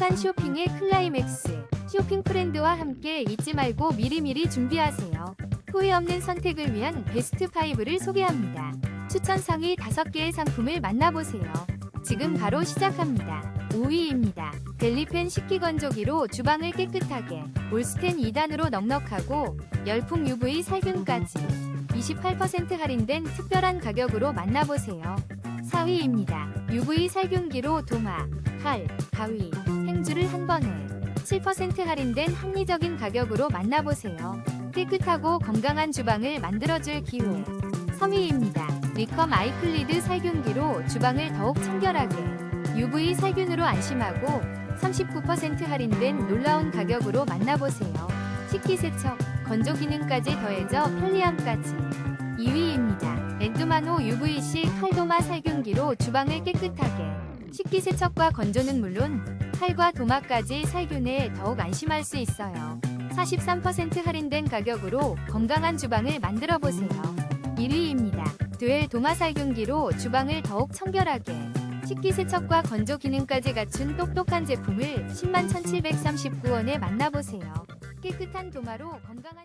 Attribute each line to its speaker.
Speaker 1: 행복한 쇼핑의 클라이맥스. 쇼핑 프렌드와 함께 잊지 말고 미리미리 준비하세요. 후회 없는 선택을 위한 베스트 5를 소개합니다. 추천 상위 5개의 상품을 만나보세요. 지금 바로 시작합니다. 5위입니다. 델리펜 식기 건조기로 주방을 깨끗하게 올스텐 2단으로 넉넉하고 열풍 UV 살균까지 28% 할인된 특별한 가격으로 만나보세요. 4위입니다. UV 살균기로 도마, 칼, 가위, 행주를 한 번에 7% 할인된 합리적인 가격으로 만나보세요. 깨끗하고 건강한 주방을 만들어줄 기회. 3위입니다. 리컴 아이클리드 살균기로 주방을 더욱 청결하게 UV 살균으로 안심하고 39% 할인된 놀라운 가격으로 만나보세요. 식기 세척, 건조 기능까지 더해져 편리함까지. 2위입니다. 엔두마노 UVC 칼도마 살균기로 주방을 깨끗하게 식기 세척과 건조는 물론 칼과 도마까지 살균해 더욱 안심할 수 있어요. 43% 할인된 가격으로 건강한 주방을 만들어 보세요. 1위입니다. 듀엘 도마 살균기로 주방을 더욱 청결하게 식기세척과 건조 기능까지 갖춘 똑똑한 제품을 101,739원에 만나보세요. 깨끗한 도마로 건강한